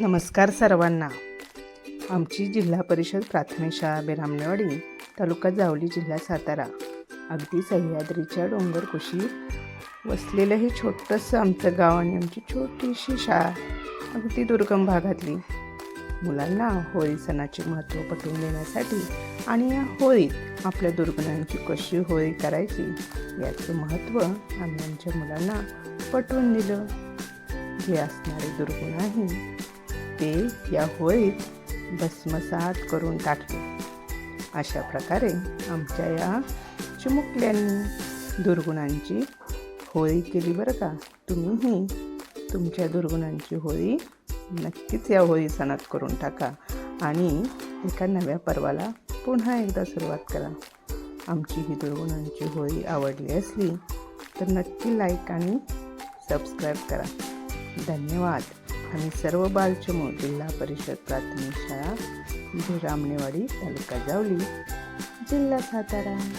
नमस्कार सर्वांना. आमची जिल्हा परिषद प्राथमिक शाळा बेरामनेवाडी तालुका जावली जिल्हा सातारा. अगदी सह्याद्रीच्या डोंगरकुशी वसलेलं हे छोटंसं आमचं गाव आणि आमची छोटीशी शाळा अगदी दुर्गम भागातली. मुलांना होळी सणाचे महत्त्व पटवून देण्यासाठी आणि या होळीत आपल्या दुर्गुणांची कशी होळी करायची याचं महत्त्व आम्ही आमच्या मुलांना पटवून दिलं. जे असणारे दुर्गुण आहे ते या होळीत भस्मसात करून टाकले अशा प्रकारे आमच्या या चिमुकल्यांनी दुर्गुणांची होळी केली बरं का. तुम्हीही तुमच्या दुर्गुणांची होळी नक्कीच या होळी सणात करून टाका आणि एका नव्या पर्वाला पुन्हा एकदा सुरुवात करा. आमची ही दुर्गुणांची होळी आवडली असली तर नक्की लाईक आणि सबस्क्राईब करा. धन्यवाद. आम्ही सर्व बालचमूळ जिल्हा परिषद प्राथमिक शाळा रामनेवाडी तालुका जावली. जिल्हा सातारा.